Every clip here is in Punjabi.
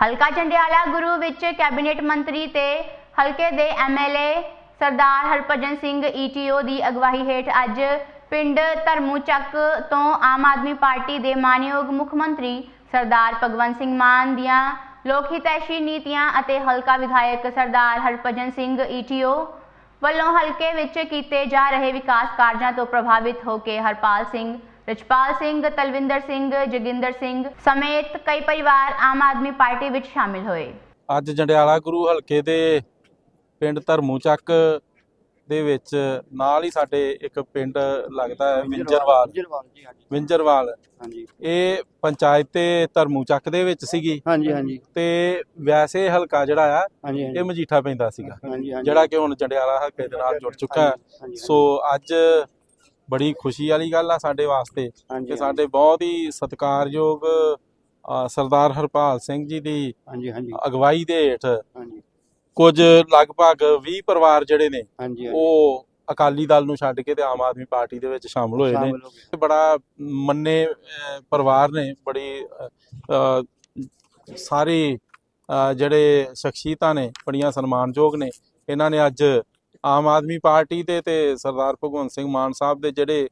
ਹਲਕਾ ਜੰਡਿਆਲਾ ਗੁਰੂ ਵਿੱਚ ਕੈਬਨਿਟ ਮੰਤਰੀ ਤੇ ਹਲਕੇ ਦੇ ਐਮਐਲਏ ਸਰਦਾਰ ਹਰਭਜਨ ਸਿੰਘ ਈਟੀਓ ਦੀ ਅਗਵਾਈ ਹੇਠ ਅੱਜ ਪਿੰਡ ਧਰਮੂ ਚੱਕ ਤੋਂ ਆਮ ਆਦਮੀ ਪਾਰਟੀ ਦੇ ਮਾਨਯੋਗ ਮੁੱਖ ਮੰਤਰੀ ਸਰਦਾਰ ਭਗਵੰਤ ਸਿੰਘ ਮਾਨ ਦੀਆਂ ਲੋਕ ਹਿਤੈਸ਼ੀ ਨੀਤੀਆਂ ਅਤੇ ਹਲਕਾ ਵਿਧਾਇਕ ਸਰਦਾਰ ਹਰਭਜਨ ਸਿੰਘ ਈਟੀਓ ਵੱਲੋਂ ਹਲਕੇ ਵਿੱਚ ਕੀਤੇ ਜਾ ਰਹੇ ਵਿਕਾਸ ਕਾਰਜਾਂ ਤੋਂ ਪ੍ਰਭਾਵਿਤ ਹੋ ਕੇ ਹਰਪਾਲ ਸਿੰਘ ਰਜਪਾਲ ਸਿੰਘ ਤਲਵਿੰਦਰ ਸਿੰਘ ਜੋਗਿੰਦਰ ਸਿੰਘ ਸਮੇਤ ਕਈ ਪਰਿਵਾਰ ਆਮ ਆਦਮੀ ਪਾਰਟੀ ਵਿੱਚ ਸ਼ਾਮਿਲ ਹੋਏ। ਅੱਜ ਜੰਡਿਆਲਾ ਗੁਰੂ ਹਲਕੇ ਦੇ ਪਿੰਡ ਧਰਮੂ ਚੱਕ ਦੇ ਵਿੱਚ ਨਾਲ ਹੀ ਸਾਡੇ ਇੱਕ ਪਿੰਡ ਲੱਗਦਾ ਹੈ ਵਿੰਜਰਵਾਲ ਵਿੰਜਰਵਾਲ। ਜੀ ਹਾਂਜੀ। ਇਹ ਪੰਚਾਇਤ ਤੇ ਧਰਮੂ ਚੱਕ ਦੇ ਵਿੱਚ ਸੀਗੀ। ਹਾਂਜੀ ਹਾਂਜੀ। ਤੇ ਵੈਸੇ ਹਲਕਾ ਜਿਹੜਾ ਆ ਇਹ ਮਜੀਠਾ ਪੈਂਦਾ ਸੀਗਾ। ਜਿਹੜਾ ਕਿ ਹੁਣ ਜੰਡਿਆਲਾ ਹਲਕੇ ਦੇ ਨਾਲ ਜੁੜ ਚੁੱਕਾ ਹੈ। ਸੋ ਅੱਜ ਬੜੀ ਖੁਸ਼ੀ ਵਾਲੀ ਗੱਲ ਆ ਸਾਡੇ ਵਾਸਤੇ ਕਿ ਸਾਡੇ ਬਹੁਤ ਹੀ ਸਤਿਕਾਰਯੋਗ ਸਰਦਾਰ ਹਰਪਾਲ ਸਿੰਘ ਜੀ ਦੀ ਹਾਂਜੀ ਹਾਂਜੀ। ਅਗਵਾਈ ਦੇ ਹੇਠ ਹਾਂਜੀ। ਕੁਝ ਲਗਭਗ 20 ਪਰਿਵਾਰ ਜਿਹੜੇ ਨੇ ਉਹ ਅਕਾਲੀ ਦਲ ਨੂੰ ਛੱਡ ਕੇ ਤੇ ਆਮ ਆਦਮੀ ਪਾਰਟੀ ਦੇ ਵਿੱਚ ਸ਼ਾਮਲ ਹੋਏ ਨੇ। ਗਏ। ਬੜਾ ਮੰਨੇ ਪਰਿਵਾਰ ਨੇ ਬੜੀ ਸਾਰੇ ਜਿਹੜੇ ਸ਼ਖਸੀਅਤਾਂ ਨੇ ਬੜੀਆਂ ਸਨਮਾਨਯੋਗ ਨੇ ਇਹਨਾਂ ਨੇ ਅੱਜ ਆਮ ਆਦਮੀ ਪਾਰਟੀ ਦੇ ਤੇ ਸਰਦਾਰ ਭਗਵੰਤ ਸਿੰਘ ਮਾਨ ਸਾਹਿਬ ਦੇ ਜਿਹੜੇ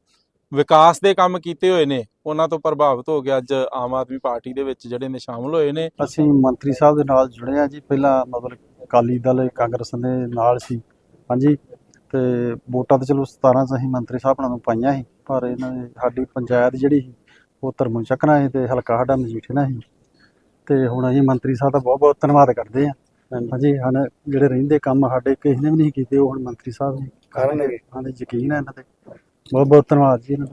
ਵਿਕਾਸ ਦੇ ਕੰਮ ਕੀਤੇ ਹੋਏ ਨੇ, ਉਹਨਾਂ ਤੋਂ ਪ੍ਰਭਾਵਿਤ ਹੋ ਕੇ ਅੱਜ ਆਮ ਆਦਮੀ ਪਾਰਟੀ ਦੇ ਵਿੱਚ ਜਿਹੜੇ ਨੇ ਸ਼ਾਮਲ ਹੋਏ ਨੇ। ਅਸੀਂ ਮੰਤਰੀ ਸਾਹਿਬ ਦੇ ਨਾਲ ਜੁੜੇ ਆ ਜੀ। ਪਹਿਲਾਂ ਮਤਲਬ ਅਕਾਲੀ ਦਲ, ਕਾਂਗਰਸ ਦੇ ਨਾਲ ਸੀ। ਹਾਂਜੀ, ਤੇ ਵੋਟਾਂ ਤਾਂ ਚਲੋ 17 ਚ ਅਸੀਂ ਮੰਤਰੀ ਸਾਹਿਬ ਨਾਲ ਨੂੰ ਪਾਈਆਂ ਸੀ, ਪਰ ਇਹਨਾਂ ਨੇ ਸਾਡੀ ਪੰਚਾਇਤ ਜਿਹੜੀ ਸੀ, ਉਹ ਧਰਮੂ ਚੱਕਣਾ ਸੀ ਤੇ ਹਲਕਾ ਸਾਡਾ ਮਜੀਠਣਾ ਸੀ। ਤੇ ਹੁਣ ਅਸੀਂ ਮੰਤਰੀ ਸਾਹਿਬ ਦਾ ਬਹੁਤ ਬਹੁਤ ਧੰਨਵਾਦ ਕਰਦੇ ਆ ਹਾਂਜੀ। ਹਨ ਜਿਹੜੇ ਰਹਿੰਦੇ ਕੰਮ ਸਾਡੇ ਕਿਸੇ ਨੇ ਵੀ ਨਹੀਂ ਕੀਤੇ ਉਹ ਹੁਣ ਮੰਤਰੀ ਸਾਹਿਬ ਨੇ ਕਰਨਗੇ ਹਾਂਜੀ ਯਕੀਨ ਹੈ ਇਹਨਾਂ ਤੇ। ਬਹੁਤ ਬਹੁਤ ਧੰਨਵਾਦ ਜੀ ਇਹਨਾਂ ਦਾ।